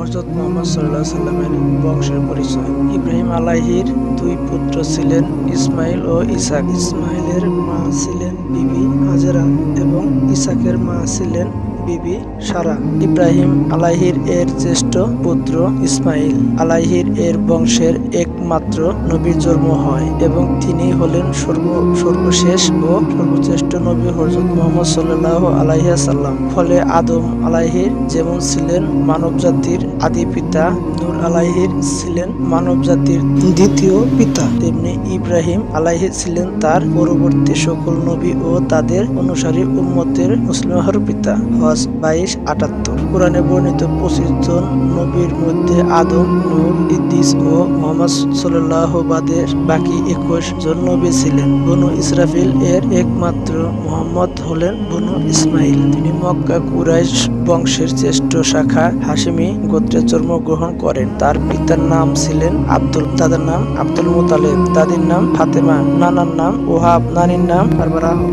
হজরত মোহাম্মদ সাল্লাহ সাল্লামের বংশের পরিচয়। ইব্রাহিম আলাহির দুই পুত্র ছিলেন ইসমাইল ও ইসাক। ইসমাইলের মা ছিলেন বিবি হাজেরা এবং ইসাকের মা ছিলেন বিবি সারা ইব্রাহিম আলাহির এর জ্যেষ্ঠ পুত্র ইসমাইল আলাহির এর বংশের একমাত্র নবীর জন্ম হয় এবং তিনি হলেন সর্ব, সর্বশেষ ও সর্বশ্রেষ্ঠ নবী হজরত মোহাম্মদ সাল্লাহ আলাইহা সাল্লাম ফলে আদম আলাহির যেমন ছিলেন মানব জাতির আদি পিতা, নূর আলাহির ছিলেন মানব জাতির দ্বিতীয় পিতা। তেমনি ইব্রাহিম আলাহি ছিলেন তার পরবর্তী সকল নবী ও তাদের অনুসারী উম্মতের মুসলিমাহর পিতা। হজ বাইশ, আটাত্তর। কোরআনে বর্ণিত পঁচিশ জন নবীর মধ্যে আদম, নূর ইদ্দিস ও মোহাম্মদ সাল্লাহ বাদের বাকি একুশ জন নবী ছিলেন। বনু ইসরাফিল এর একমাত্র মোহাম্মদ হলেন বনু ইসমাইল তিনি মক্কা কুরাইশ বংশের জ্যেষ্ঠ শাখা হাসিমি গোত্রে জন্মগ্রহণ করেন। তার পিতার নাম ছিলেন আব্দুল দাদার নাম আব্দুল মোতালেব। দাদির নাম ফাতেমা। নানার নাম ওহাব। নানির নাম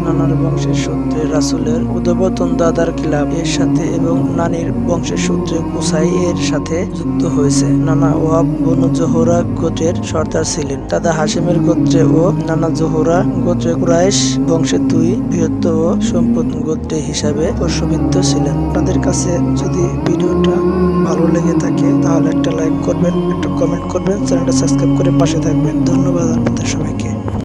নানার বংশের সূত্রে রাসুলের উদ্বোধন দাদার কিলাব এর সাথে এবং নানির বংশের সূত্রে কুসাই এর সাথে যুক্ত হয়েছে। নানা ওহাব বনু জোহরা গোত্রের সর্দার ছিলেন। দাদা হাসিমের গোত্রে ও নানা জোহরা গোত্রে কুরাইশ বংশের দুই বৃহত্তর ও সম্পদ গোত্রে হিসাবে প্রশ্নবিদ্ধ ছিলেন। আপনাদের কাছে যদি ভিডিওটা ভালো লেগে থাকে, তাহলে একটা লাইক করবেন, একটা কমেন্ট করবেন, চ্যানেলটা সাবস্ক্রাইব করে পাশে থাকবেন। ধন্যবাদ আপনাদের সবাইকে।